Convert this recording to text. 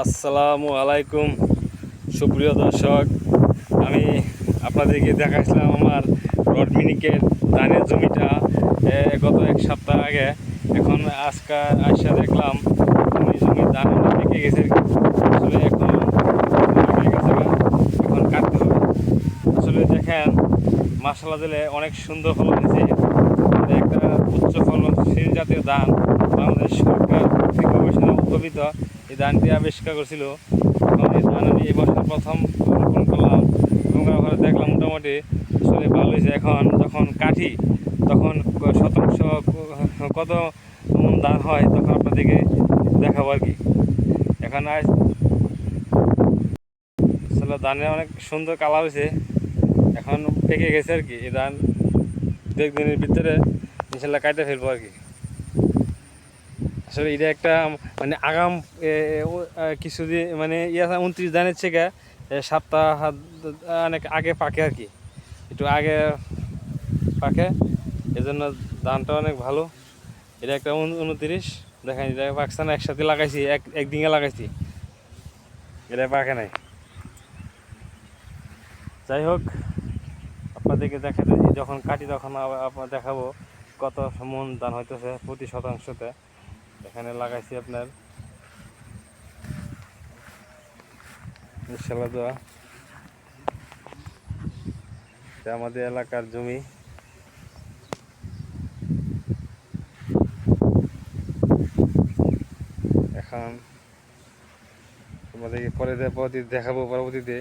আসসালামু আলাইকুম, সুপ্রিয় দর্শক। আমি আপনাদেরকে দেখাইছিলাম আমার রড মিনিকের ধানের জমিটা গত এক সপ্তাহ আগে। এখন আজকে আসা দেখলাম, এই জমির ধান পেকে গেছে আসলে এখন এখন কাটতে হবে। আসলে দেখেন মাসালা দিলে অনেক সুন্দর ফলন হয়েছে। একটা উচ্চ ফলনশীল জাতীয় ধান বাংলাদেশ সরকার গবেষণা উদ্ভাবিত। এই ধানটি আবিষ্কার করেছিল। এখন এই ধান আমি এই বছর প্রথম রোপণ করলাম। এবং আমরা দেখলাম মোটামুটি আসলে ভালো হয়েছে। এখন যখন কাটি, তখন শতাংশ কত ধান হয় তখন আপনাদেরকে দেখাবো আর কি। এখন আজ আসলে ধানে অনেক সুন্দর কালার হয়েছে। এখন পেকে গেছে আর কি। এই ধান দু একদিনের ভিতরে ইনশাল্লাহ কাটে ফেলব আর কি। আসলে এটা একটা মানে আগাম কিছুদিন মানে ইয়া উনত্রিশ ধানের থেকে সপ্তাহ অনেক আগে পাকে আর কি। একটু আগে পাকে, এজন্য ধানটা অনেক ভালো। এটা একটা উনত্রিশ, দেখেন এটা পাকিস্তান একসাথে লাগাইছি, এক একদিনে লাগাইছি। এটা পাকে নাই। যাই হোক, আপনাদেরকে দেখাতে, যখন কাটি তখন আপনার দেখাবো কত মন ধান হইতেছে প্রতি শতাংশতে। এখানে লাগাইছি আপনার। দোয়া। আমাদের এলাকার জমি। এখন তোমাদেরকে পরে দেখাবো পরবর্তীতে।